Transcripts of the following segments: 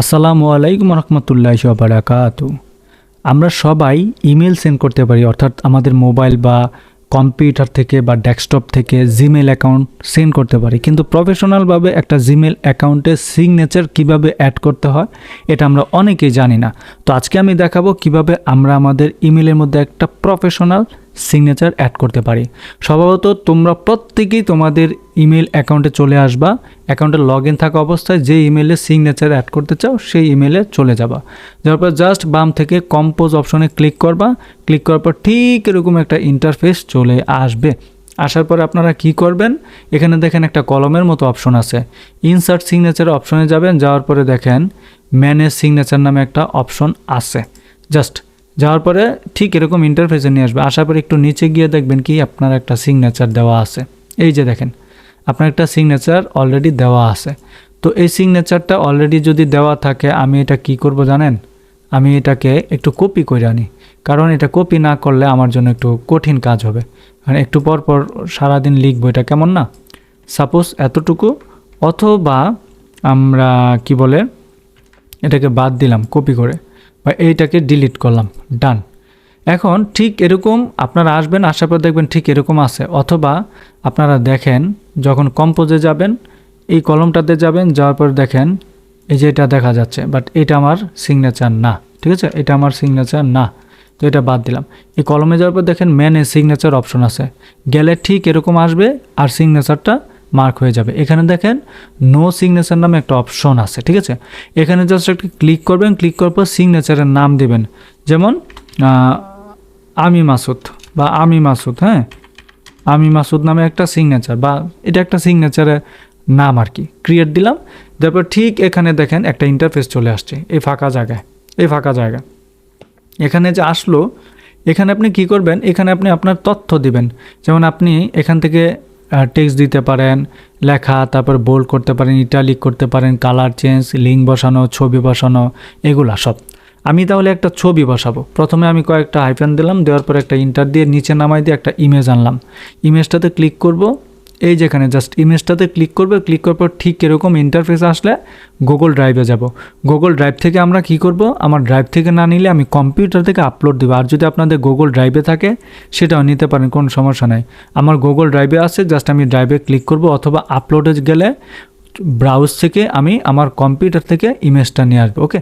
আসসালামু আলাইকুম রহমতুল্লাহ বারাকাত আমরা সবাই ইমেল সেন্ড করতে পারি, অর্থাৎ আমাদের মোবাইল বা কম্পিউটার থেকে বা ডেস্কটপ থেকে জিমেল অ্যাকাউন্ট সেন্ড করতে পারি। কিন্তু প্রফেশনালভাবে একটা জিমেল অ্যাকাউন্টে সিগনেচার কীভাবে অ্যাড করতে হয়, এটা আমরা অনেকেই জানি না। তো আজকে আমি দেখাবো কীভাবে আমরা আমাদের ইমেলের মধ্যে একটা প্রফেশনাল সিগনেচার অ্যাড করতে পারি। স্বভাবত তোমরা প্রত্যেকেই তোমাদের ইমেল অ্যাকাউন্টে চলে আসবা। অ্যাকাউন্টে লগ ইন থাকা অবস্থায় যে ইমেলে সিগনেচার অ্যাড করতে চাও, সেই ইমেলে চলে যাবা। যাওয়ার পর জাস্ট বাম থেকে কম্পোজ অপশনে ক্লিক করবা। ক্লিক করার পর ঠিক এরকম একটা ইন্টারফেস চলে আসবে। আসার পরে আপনারা কি করবেন? এখানে দেখেন একটা কলমের মতো অপশন আছে। ইনসার্ট সিগনেচার অপশনে যাবেন। যাওয়ার পরে দেখেন ম্যানেজ সিগনেচার নামে একটা অপশন আছে। জাস্ট যাওয়ার পরে ঠিক এরকম ইন্টারফেসে নিয়ে আসবে। আসার পরে একটু নিচে গিয়ে দেখবেন কি আপনার একটা সিগনেচার দেওয়া আছে। এই যে দেখেন, আপনার একটা সিগনেচার অলরেডি দেওয়া আছে। তো এই সিগনেচারটা অলরেডি যদি দেওয়া থাকে, আমি এটা কি করব জানেন? আমি এটাকে একটু কপি করে আনি। কারণ এটা কপি না করলে আমার জন্য একটু কঠিন কাজ হবে। মানে একটু পর পর সারাদিন লিখব এটা কেমন না? সাপোজ এতটুকু, অথবা আমরা কি বলে, এটাকে বাদ দিলাম কপি করে। বা এইটাকে ডিলিট করলাম ডান এখন ঠিক এরকম আপনারা আসবেন, আসার পর দেখবেন ঠিক এরকম আছে। অথবা আপনারা দেখেন, যখন কম্পোজে যাবেন, এই কলমটাতে যাবেন, যাওয়ার পর দেখেন, এই যে এটা দেখা যাচ্ছে বাট এটা আমার সিগনেচার না, ঠিক আছে? এটা আমার সিগনেচার না, তো এটা বাদ দিলাম। এই কলমে যাওয়ার পর দেখেন ম্যানে সিগনেচার অপশন আছে। গেলে ঠিক এরকম আসবে, আর সিগনেচারটা মার্ক হয়ে যাবে। এখানে দেখেন নো সিগনেচার নামে একটা অপশন আছে, ঠিক আছে? এখানে জাস্ট একটা ক্লিক করবেন ক্লিক করার পর সিগনেচারের নাম দেবেন। যেমন আমি মাসুদ বা আমি মাসুদ হ্যাঁ? আমি মাসুদ নামে একটা সিগনেচার বা এটা একটা সিগনেচারের নাম আর কি। ক্রিয়েট দিলাম, তারপর ঠিক এখানে দেখেন একটা ইন্টারফেস চলে আসছে, এই ফাঁকা জায়গায়, এই ফাঁকা জায়গায় এখানে যে আসলো, এখানে আপনি কি করবেন, এখানে আপনি আপনার তথ্য দিবেন। যেমন আপনি এখান থেকে টেক্সট দিতে পারেন, লেখা, তারপর বোল্ড করতে পারেন ইটালিক করতে পারেন কালার চেঞ্জ লিঙ্ক বসানো, ছবি বসানো, এগুলা সব। আমি তাহলে একটা ছবি বসাবো। প্রথমে আমি কয়েকটা হাইফেন দিলাম, দেওয়ার পর একটা ইন্টার দিয়ে নিচে নামাই দিয়ে একটা ইমেজ আনলাম। ইমেজটাতে ক্লিক করব। এই যেখানে জাস্ট ইমেজটাতে ক্লিক করবে ক্লিক করার পর ঠিক এরকম ইন্টারফেস আসলে গুগল ড্রাইভে যাব। গুগল ড্রাইভ থেকে আমরা কি করব? আমার ড্রাইভ থেকে না নিলে আমি কম্পিউটার থেকে আপলোড দেবো। আর যদি আপনাদের গুগল ড্রাইভে থাকে, সেটাও নিতে পারেন, কোনো সমস্যা নাই। আমার গুগল ড্রাইভে আছে জাস্ট আমি ড্রাইভে ক্লিক করব, অথবা আপলোডে গেলে ব্রাউজ থেকে আমি আমার কম্পিউটার থেকে ইমেজটা নিয়ে আসব ওকে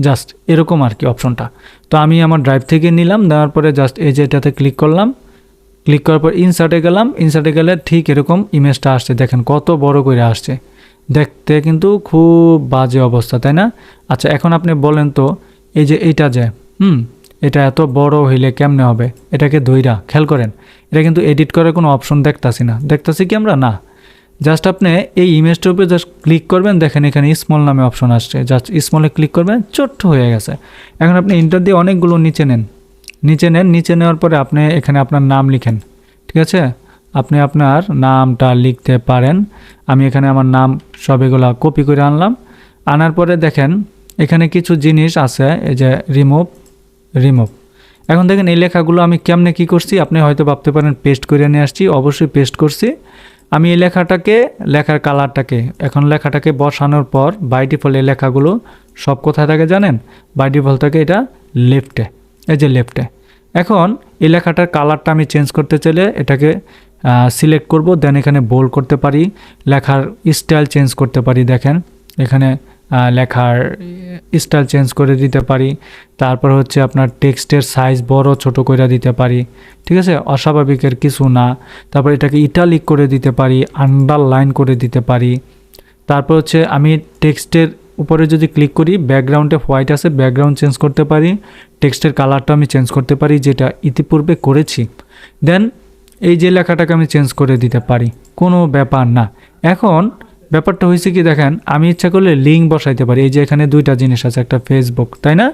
জাস্ট এরকম আর কি অপশনটা তো আমি আমার ড্রাইভ থেকে নিলাম নেওয়ার পরে জাস্ট এই যে এটাতে ক্লিক করলাম ক্লিক করার পর ইনসার্টে গেলাম ইনসার্টে গেলে ঠিক এরকম ইমেজটা আসছে। দেখেন কত বড় করে আসছে। দেখতে কিন্তু খুব বাজে অবস্থা, তাই না? আচ্ছা এখন আপনি বলেন তো, এই যে এইটা যে, হুম, এটা এত বড় হইলে কেমনে হবে? এটাকে দইরা খেয়াল করেন, এটা কিন্তু এডিট করার কোনো অপশন দেখতাছি না। দেখতাছি কি আমরা? না। জাস্ট আপনি এই ইমেজটার উপরে জাস্ট ক্লিক করবেন, দেখেন এখানে স্মল নামে অপশন আসছে। জাস্ট স্মলে ক্লিক করবেন, ছোট্ট হয়ে গেছে। এখন আপনি ইন্টার দিয়ে অনেকগুলো নিচে নেন। নিচে নেন, নিচে নেওয়ার পরে আপনি এখানে আপনার নাম লিখেন, ঠিক আছে? আপনি আপনার নামটা লিখতে পারেন। আমি এখানে আমার নাম সব এগুলা কপি করে আনলাম। আনার পরে দেখেন, এখানে কিছু জিনিস আছে, এই যে রিমুভ রিমুভ এখন দেখেন এই লেখাগুলো আমি কেমনে কি করছি, আপনি হয়তো ভাবতে পারেন পেস্ট করে নিয়ে আসছি, অবশ্যই পেস্ট করছি। আমি এই লেখাটাকে, লেখার কালারটাকে এখন লেখাটাকে বসানোর পর বাই এই লেখাগুলো সব কোথায় থাকে জানেন? বাই ডিফল্ট থাকে এটা লেফটে এই যে লেফটে। এখন এই লেখাটার কালারটা আমি চেঞ্জ করতে চাইলে এটাকে সিলেক্ট করব দেন এখানে বোল্ড করতে পারি, লেখার স্টাইল চেঞ্জ করতে পারি, দেখেন। এখানে লেখার স্টাইল চেঞ্জ করে দিতে পারি। তারপর হচ্ছে আপনার টেক্সটের সাইজ বড়, ছোট করে দিতে পারি। ঠিক আছে? অস্বাভাবিকের কিছু না। তারপর এটাকে ইটালিক করে দিতে পারি আন্ডারলাইন করে দিতে পারি। তারপর হচ্ছে আমি টেক্সটের উপরে যদি ক্লিক করি ব্যাকগ্রাউন্ডে হোয়াইট আছে ব্যাকগ্রাউন্ড চেঞ্জ করতে পারি টেক্সটের কালারটা আমি চেঞ্জ করতে পারি, যেটা ইতিপূর্বে করেছি। দেন এই যে লেখাটাকে আমি চেঞ্জ করে দিতে পারি, কোনো ব্যাপার না। এখন ব্যাপারটা হয়েছে কি দেখেন, আমি ইচ্ছা করলে লিঙ্ক বসাইতে পারি। এই যে এখানে দুইটা জিনিস আছে, একটা ফেসবুক তাই না?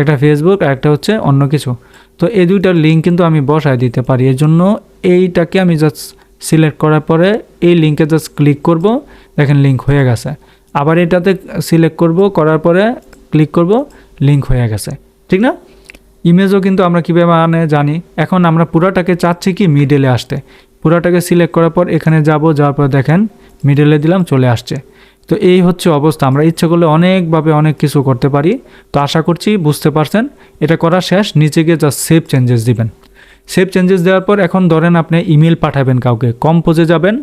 একটা ফেসবুক আর একটা হচ্ছে অন্য কিছু। তো এই দুইটার লিঙ্ক কিন্তু আমি বসাই দিতে পারি। এর জন্য এইটাকে আমি জাস্ট সিলেক্ট করার পরে এই লিঙ্কে জাস্ট ক্লিক করব। দেখেন লিঙ্ক হয়ে গেছে। আবার এটাতে সিলেক্ট করব, করার পরে ক্লিক করব লিঙ্ক হয়ে গেছে। ঠিক না? ইমেজও কিন্তু আমরা কীভাবে মানে জানি। এখন আমরা পুরাটাকে চাচ্ছি কি মিডেলে আসতে। পুরাটাকে সিলেক্ট করার পর এখানে যাব, যাওয়ার পর দেখেন মিডলে দিলাম, চলে আসছে। তো এই হচ্ছে অবস্থা। আমরা ইচ্ছে করলে অনেকভাবে অনেক কিছু করতে পারি। তো আশা করছি বুঝতে পারছেন। এটা করা শেষ। নিচে গিয়ে জাস্ট সেভ চেঞ্জেস দিবেন। সেভ চেঞ্জেস দেওয়ার পর এখন ধরেন আপনি ইমেল পাঠাবেন কাউকে। কম্পোজে যাবেন।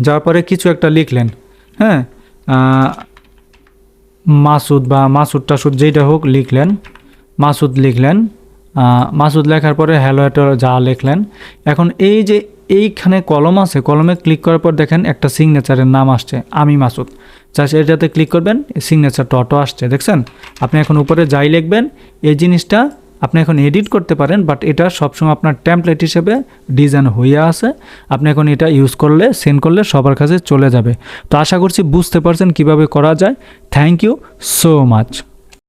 যাওয়ার পরে কিছু একটা লিখলেন। হ্যাঁ? মাসুদ বা মাসুদ টাসুদ যেটা হোক লিখলেন, মাসুদ লিখলেন মাসুদ লেখার পরে হ্যালো যা লিখলেন। এখন এই যে এইখানে কলম আছে, কলমে ক্লিক করার পর দেখেন একটা সিগনেচারের নাম আসছে, আমি মাসুদ। জাস্ট এটাতে ক্লিক করবেন সিগনেচারটা অটো আসছে, দেখছেন? আপনি এখন উপরে যাই লিখবেন, এই জিনিসটা আপনি এখন এডিট করতে পারেন বাট এটা সবসময় আপনার ট্যাম্পলেট হিসেবে ডিজাইন হয়ে আছে। আপনি এখন এটা ইউজ করলে সেন্ড করলে সবার কাছে চলে যাবে। তো আশা করছি বুঝতে পারছেন কীভাবে করা যায়। Thank you so much